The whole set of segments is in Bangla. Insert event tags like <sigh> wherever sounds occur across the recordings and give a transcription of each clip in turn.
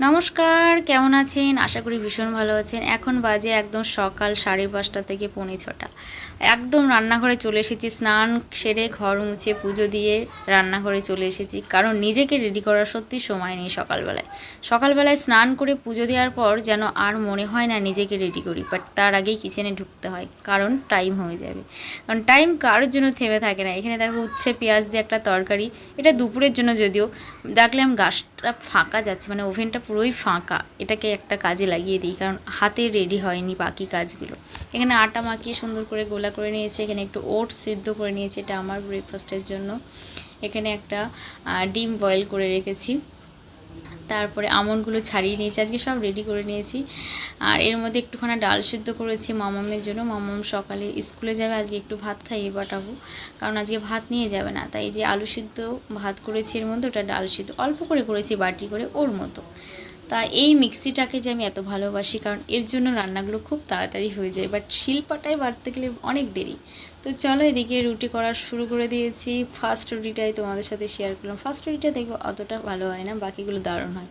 নমস্কার, কেমন আছেন? আশা করি ভীষণ ভালো আছেন। এখন বাজে একদম সকাল সাড়ে পাঁচটা থেকে পৌনে ছটা। একদম রান্নাঘরে চলে এসেছি, স্নান সেরে ঘর মুছে পুজো দিয়ে রান্নাঘরে চলে এসেছি। কারণ নিজেকে রেডি করার সত্যি সময় নেই সকালবেলায়। সকালবেলায় স্নান করে পুজো দেওয়ার পর যেন আর মনে হয় না নিজেকে রেডি করি বাট তার আগেই কিচেনে ঢুকতে হয়। কারণ টাইম হয়ে যাবে। কারণ টাইম কারোর জন্য থেমে থাকে না। এখানে দেখো উচ্ছে, পেঁয়াজ দিয়ে একটা তরকারি। এটা দুপুরের জন্য যদিও। দেখলাম গাছটা ফাঁকা যাচ্ছে মানে ওভেনটা পুরোই ফাঁকা। এটাকে একটা কাজে লাগিয়ে দিই, কারণ হাতে রেডি হয়নি বাকি কাজগুলো। এখানে আটা মাখিয়ে সুন্দর করে গোলা করে নিয়েছে, এখানে একটু ওট সিদ্ধ করে নিয়েছে, এটা আমার ব্রেকফাস্টের জন্য। এখানে একটা ডিম বয়েল করে রেখেছি। তারপরে আমনগুলো ছাড়িয়ে নিয়েছি। আজকে সব রেডি করে নিয়েছি। আর এর মধ্যে একটুখানি ডাল সিদ্ধ করেছি মামামের জন্য। মামাম সকালে স্কুলে যাবে, আজকে একটু ভাত খাইয়ে পাঠাবো। কারণ আজকে ভাত নিয়ে যাবে না। তাই যে আলু সিদ্ধ ভাত করেছি এর মধ্যে, ওটা ডাল সিদ্ধ। অল্প করে করেছি বাটি করে ওর মতো। তা এই মিক্সিটাকে যে আমি এত ভালোবাসি, কারণ এর জন্য রান্নাগুলো খুব তাড়াতাড়ি হয়ে যায় বাট শিলপাটায় বাড়তে গেলে অনেক দেরি। তো চলো এদিকে রুটি করা শুরু করে দিয়েছি। ফার্স্ট রুটিটাই তোমাদের সাথে শেয়ার করলাম। ফার্স্ট রুটিটা দেখব অতটা ভালো হয় না, বাকিগুলো দারুণ হয়।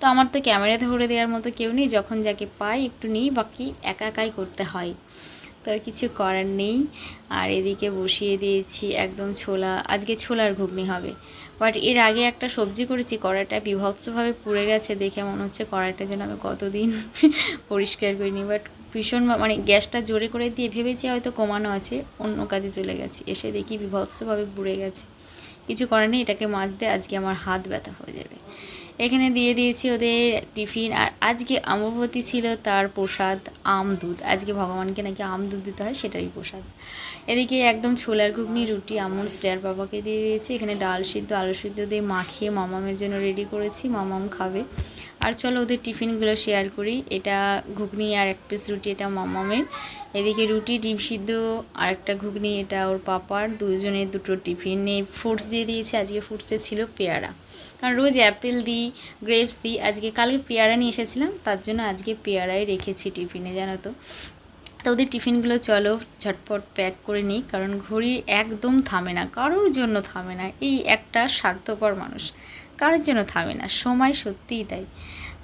তো আমার তো ক্যামেরা ধরে দেওয়ার মতো কেউ নেই, যখন যাকে পাই একটু নিই, বাকি একা একাই করতে হয়। তো কিছু করার নেই। আর এদিকে বসিয়ে দিয়েছি একদম ছোলা, আজকে ছোলার ঘুগনি হবে। বাট এর আগে একটা সবজি করেছি, কড়াইটা বিভৎসভাবে পুড়ে গেছে দেখে মনে হচ্ছে কড়াইটা যেন আমি কতদিন <laughs> পরিষ্কার করিনি। বাট ভীষণ মানে গ্যাসটা জোরে করে দিয়ে ভেবেছি হয়তো কমানো আছে, অন্য কাজে চলে গেছি। এসে দেখি বিভৎসভাবে পুড়ে গেছে। কিছু করার নেই, এটাকে মাছ মাজতে আজকে আমার হাত ব্যথা হয়ে যাবে। এখানে দিয়ে দিয়েছি ওদের টিফিন। আর আজকে অমরবতী ছিল তার প্রসাদ আম দুধ। আজকে ভগবানকে নাকি আম দুধ দিতে হয়, সেটারই প্রসাদ। এদিকে একদম ছোলার ঘুগনি, রুটি, আমুল, শ্রেয়ার বাবাকে দিয়ে দিয়েছি। এখানে ডাল সিদ্ধ, আলু সিদ্ধ দিয়ে মাখিয়ে মামামের জন্য রেডি করেছি, মামাম খাবে। আর চলো ওদের টিফিনগুলো শেয়ার করি। এটা ঘুগনি আর এক পিস রুটি, এটা মামামের। এদিকে রুটি, ডিম সিদ্ধ আর একটা ঘুগনি, এটা ওর পাপার। দুজনের দুটো টিফিনে ফ্রুটস দিয়ে দিয়েছি। আজকে ফ্রুটসে ছিল পেয়ারা। কারণ রোজ অ্যাপেল দিই গ্রেপস দিই। আজকে, কালকে পেয়ারা নিয়ে এসেছিলাম, তার জন্য আজকে পেয়ারাই রেখেছি টিফিনে, জানো তো। তো ওদের টিফিনগুলো চলো, ঝটপট প্যাক করে নিই, কারণ ঘড়ি একদম থামে না, কারোর জন্য থামে না, এই একটা স্বার্থপর মানুষ। কারোর জন্য থামে না, সময় সত্যিই তাই।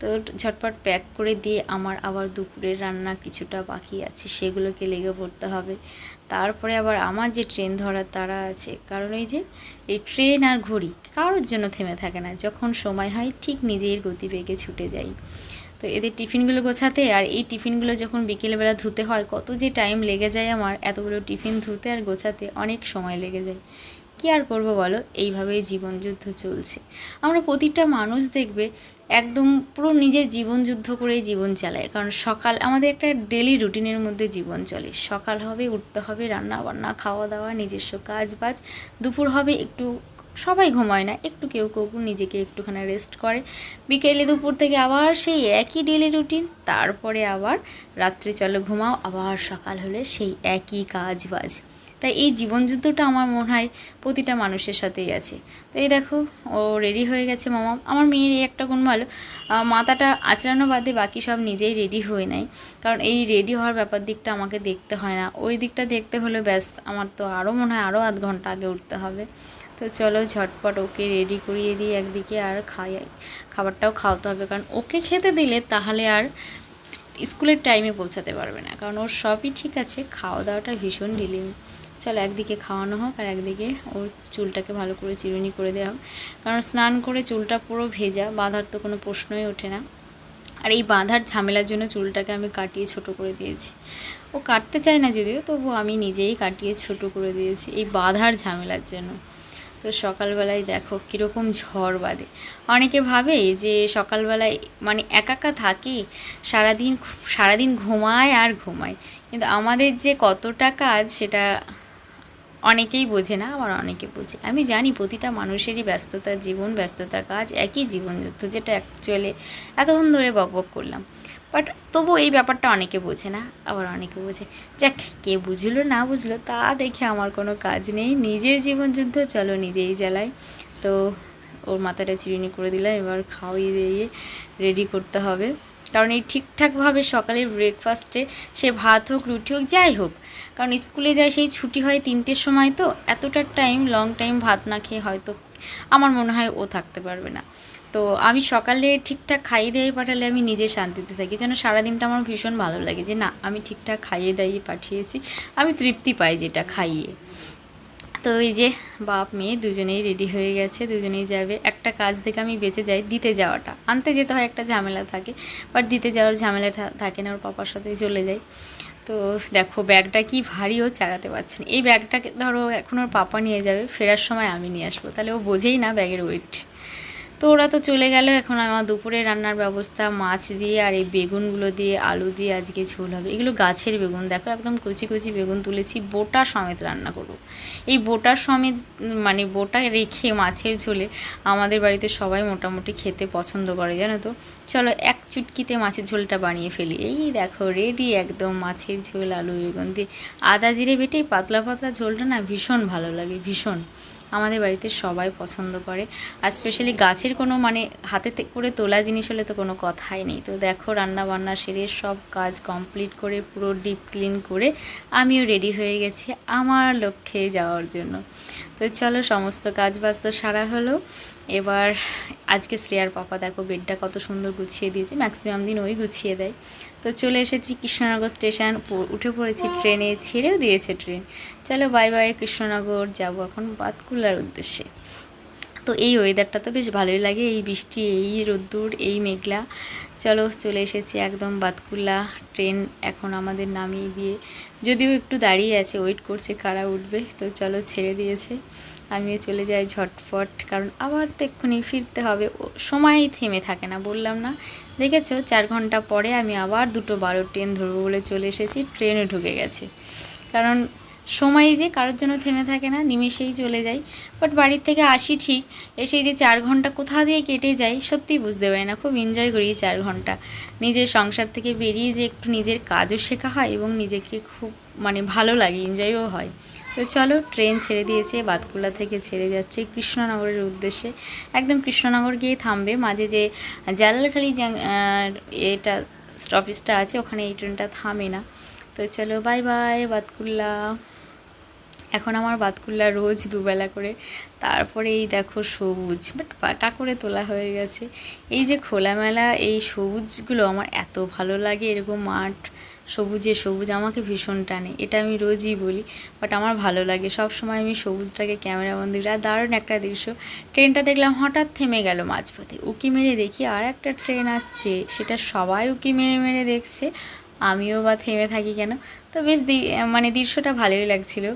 তো ঝটপট প্যাক করে দিয়ে আমার আবার দুপুরের রান্না কিছুটা বাকি আছে, সেগুলোকে লেগে পড়তে হবে। তারপরে আবার আমার যে ট্রেন ধরার তারা আছে, কারণ এই যে, এই ট্রেন আর ঘড়ি কারোর জন্য থেমে থাকে না, যখন সময় হয় ঠিক নিজের গতিবেগে ছুটে যাই। তো এদের টিফিনগুলো গোছাতে আর এই টিফিনগুলো যখন বিকেলবেলা ধুতে হয়, কত যে টাইম লেগে যায় আমার, এতগুলো টিফিন ধুতে আর গোছাতে অনেক সময় লেগে যায়। কি আর করব বলো? এইভাবেই জীবনযুদ্ধ চলছে। আমরা প্রতিটা মানুষ দেখবে একদম পুরো নিজের জীবন যুদ্ধ করেই জীবন চালায়। কারণ সকাল, আমাদের একটা ডেলি রুটিনের মধ্যে জীবন চলে। সকাল হবে, উঠতে হবে, রান্না বান্না, খাওয়া দাওয়া, নিজস্ব কাজ বাজ। দুপুর হবে, একটু, সবাই ঘুমায় না। একটু কেউ কেউ নিজেকে একটুখানি রেস্ট করে। বিকেলে দুপুর থেকে আবার সেই একই ডেলি রুটিন তারপরে আবার রাত্রে চলো ঘুমাও, আবার সকাল হলে সেই একই কাজ বাজ। তাই এই জীবনযুদ্ধটা আমার মনে হয় প্রতিটা মানুষের সাথেই আছে। তো এই দেখো, ও রেডি হয়ে গেছে মামা। আমার মেয়ের এই একটা গুণ ভালো মাথাটা আঁচড়ানো বাদে বাকি সব নিজেই রেডি হয়ে নেয়। কারণ এই রেডি হওয়ার ব্যাপার দিকটা আমাকে দেখতে হয় না। ওই দিকটা দেখতে হলে ব্যাস, আমার তো আরও মনে হয় আরও আধ ঘণ্টা আগে উঠতে হবে। তো চলো ঝটপট ওকে রেডি করিয়ে দিই একদিকে আর খাই, খাবারটাও খাওয়াতে হবে। কারণ ওকে খেতে দিলে তাহলে আর স্কুলের টাইমে পৌঁছাতে পারবে না। কারণ ওর সবই ঠিক আছে খাওয়া দাওয়াটা ভীষণ ডিলিং চলো একদিকে খাওয়ানো হোক আর একদিকে ওর চুলটাকে ভালো করে চিরুনি করে দেওয়া হোক। কারণ স্নান করে চুলটা পুরো ভেজা, বাঁধার তো কোনো প্রশ্নই ওঠে না। আর এই বাঁধার ঝামেলার জন্য চুলটাকে আমি কাটিয়ে ছোট করে দিয়েছি। ও কাটতে চায় না যদিও, তবু আমি নিজেই কাটিয়ে ছোট করে দিয়েছি এই বাঁধার ঝামেলার জন্য। তো সকালবেলায় দেখো কীরকম ঝড় বাঁধে অনেকে ভাবে যে সকালবেলায় মানে একা একা থাকি, সারাদিন সারাদিন ঘুমায় আর ঘুমায়। কিন্তু আমাদের যে কতটা কাজ সেটা অনেকেই বোঝে না, আবার অনেকে বোঝে। আমি জানি প্রতিটা মানুষেরই ব্যস্ততা, জীবন ব্যস্ততা, কাজ, একই জীবনযুদ্ধ, যেটা অ্যাকচুয়ালি এতক্ষণ ধরে বক বক করলাম। বাট তবু এই ব্যাপারটা অনেকে বোঝে না, আবার অনেকে বোঝে, যাক, কে বুঝলো, না বুঝলো, তা দেখে আমার কোনো কাজ নেই। নিজের জীবনযুদ্ধ, চলো নিজেই জ্বালাই তো ওর মাথাটা চিরুনি করে দিলাম, এবার খাওয়িয়ে দিয়ে রেডি করতে হবে। কারণ এই ঠিকঠাকভাবে সকালের ব্রেকফাস্টে সে ভাত হোক, রুটি হোক, যাই হোক, কারণ স্কুলে যায়, সেই ছুটি হয় তিনটের সময় তো, এতটা টাইম লং টাইম ভাত না খেয়ে হয়তো আমার মনে হয় ও থাকতে পারবে না। তো আমি সকালে ঠিকঠাক খাইয়ে দিয়ে পাঠালে আমি নিজে শান্তিতে থাকি, যেন সারাদিনটা আমার ভীষণ ভালো লাগে যে না, আমি ঠিকঠাক খাইয়ে দাইয়ে পাঠিয়েছি, আমি তৃপ্তি পাই যেটা খাইয়ে। তো এই যে বাপ, মেয়ে দুজনেই রেডি হয়ে গেছে, দুজনেই যাবে। একটা কাজ থেকে আমি বেঁচে যাই, দিতে যাওয়াটা। আনতে যেতে হয়, একটা ঝামেলা থাকে বাট দিতে যাওয়ার ঝামেলা থাকে না, ওর পাপার সাথে চলে যাই। তো দেখো, ব্যাগটা কি ভারী, ও চালাতে পারছে না। এই ব্যাগটাকে ধরো, এখন ওর পাপা নিয়ে যাবে, ফেরার সময় আমি নিয়ে আসব। তাহলে ও বোঝেই না ব্যাগের ওয়েট তো ওরা তো চলে গেল। এখন আমার দুপুরে রান্নার ব্যবস্থা, মাছ দিয়ে আর এই বেগুনগুলো দিয়ে, আলু দিয়ে আজকে ঝোল হবে। এগুলো গাছের বেগুন, দেখো একদম কচি কচি বেগুন তুলেছি, বোটা সমেত রান্না করব। এই বোটার সমেত মানে বোটা রেখে মাছের ঝোলে আমাদের বাড়িতে সবাই মোটামুটি খেতে পছন্দ করে, জানো তো? চলো এক চুটকিতে মাছের ঝোলটা বানিয়ে ফেলি। এই দেখো রেডি একদম মাছের ঝোল, আলু, বেগুন দিয়ে। আদা জিরে বেটে পাতলা পাতলা ঝোলটা না ভীষণ ভালো লাগে, ভীষণ। আমাদের বাড়িতে সবাই পছন্দ করে। আর স্পেশালি গাছের কোনো মানে হাতে করে তোলা জিনিস হলে তো কোনো কথাই নেই। তো দেখো রান্না বান্না সেরে সব কাজ কমপ্লিট করে পুরো ডিপ ক্লিন করে আমিও রেডি হয়ে গেছি আমার লক্ষ্যে যাওয়ার জন্য। তো চলো সমস্ত কাজ বাজ তো সারা হলো। এবার আজকে শ্রেয়ার পাপা দেখো বেডটা কত সুন্দর গুছিয়ে দিয়েছে ম্যাক্সিমাম দিন ওই গুছিয়ে দেয়। তো চলে এসেছি কৃষ্ণনগর স্টেশন উঠে পড়েছি ট্রেনে ছেড়েও দিয়েছে ট্রেন। চলো বাই বাই কৃষ্ণনগর যাব এখন বাতকুলার উদ্দেশ্যে। তো এই ওয়েদারটা তো বেশ ভালোই লাগে। এই বৃষ্টি, এই রোদ্দুর, এই মেঘলা। চলো চলে এসেছি একদম বাতকুল্লা ট্রেন এখন আমাদের নামিয়ে দিয়ে। যদিও একটু দাঁড়িয়ে আছে ওয়েট করছে কারা উঠবে। তো চলো ছেড়ে দিয়েছে। আমিও চলে যাই ঝটফট কারণ আবার তো এক্ষুনি ফিরতে হবে। সময়ই থেমে থাকে না, বললাম না। দেখেছ, চার ঘণ্টা পরে আমি আবার দুটো বারো ট্রেন ধরবো বলে চলে এসেছি। ট্রেনে ঢুকে গেছে। কারণ সময় যে কারোর জন্য থেমে থাকে না, নিমেষেই চলে যাই বাট বাড়ির থেকে আসি ঠিক, এসে যে চার ঘণ্টা কোথা দিয়ে কেটে যায়, সত্যিই বুঝতে পারি না। খুব এনজয় করি চার ঘণ্টা। নিজের সংসার থেকে বেরিয়ে যে একটু নিজের কাজও শেখা হয় এবং নিজেকে খুব মানে ভালো লাগে এনজয়ও হয়। তো চলো ট্রেন ছেড়ে দিয়েছে বাতকুল্লা থেকে ছেড়ে যাচ্ছে কৃষ্ণনগরের উদ্দেশ্যে। একদম কৃষ্ণনগর গিয়ে থামবে। মাঝে যে জালালখালি এটা স্টপেজটা আছে, ওখানে এই ট্রেনটা থামে না। তো চলো বাই বাই বাতকুল্লা। এখন আমার বাতকুল্লা রোজ দুবেলা করে। তারপরে এই দেখো সবুজ বাট পাকা করে তোলা হয়ে গেছে। এই যে খোলামেলা এই সবুজগুলো আমার এত ভালো লাগে, এরকম মাঠ, সবুজে সবুজ, আমাকে ভীষণ টানে। এটা আমি রোজই বলি বাট আমার ভালো লাগে। সব সময় আমি সবুজটাকে ক্যামেরা বন্দি করি। আর দারুণ একটা দৃশ্য, ট্রেনটা দেখলাম হঠাৎ থেমে গেল মাঝপথে। উকি মেরে দেখি আর একটা ট্রেন আসছে। সেটা সবাই উকি মেরে মেরে দেখছে। আমিও বা থেমে থাকি কেন? তো বেশ মানে দৃশ্যটা ভালোই লাগছিল।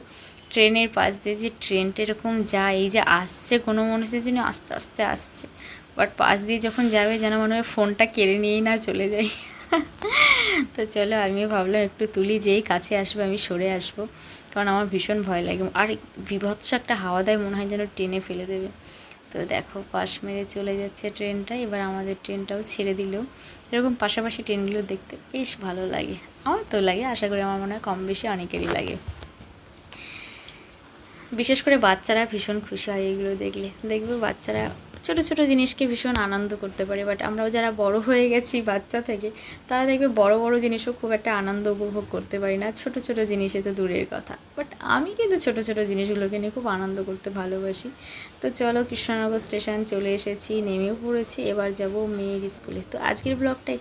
ট্রেনের পাশ দিয়ে যে ট্রেনটা এরকম যায়, এই যে আসছে, কোনো মানুষের জন্য আস্তে আস্তে আসছে। বাট পাশ দিয়ে যখন যাবে, যেন মনে হয় ফোনটা কেড়ে নিয়েই না চলে যায় <laughs> তো চলো, আমিও ভাবলাম একটু তুলি, যেই কাছে আসবে আমি সরে আসব। কারণ আমার ভীষণ ভয় লাগে। আর বিভৎস একটা হাওয়া দেয়, মনে হয় যেন টেনে ফেলে দেবে। তো দেখো, পাশ মেরে চলে যাচ্ছে ট্রেনটা। এবার আমাদের ট্রেনটাও ছেড়ে দিল। এরকম পাশাপাশি ট্রেনগুলো দেখতে বেশ ভালো লাগে। আমার তো লাগে, আশা করি আমার মনে হয় কম বেশি অনেকেরই লাগে। বিশেষ করে বাচ্চারা ভীষণ খুশি হয় এগুলো দেখলে। দেখবে বাচ্চারা ছোট ছোট জিনিসকে ভীষণ আনন্দ করতে পারি বাট আমরাও যারা বড় হয়ে গেছি বাচ্চা থেকে, তারা দেখবে বড় বড় জিনিসও খুব একটা আনন্দ উপভোগ করতে পারি না, ছোট ছোট জিনিসে তো দূরের কথা। বাট আমি কিন্তু ছোট ছোট জিনিসগুলোকে নিয়ে খুব আনন্দ করতে ভালোবাসি। তো চলো কৃষ্ণনগর স্টেশন চলে এসেছি, নেমেও পড়েছি, এবার যাব মেয়ের স্কুলে। তো আজকের ব্লগটা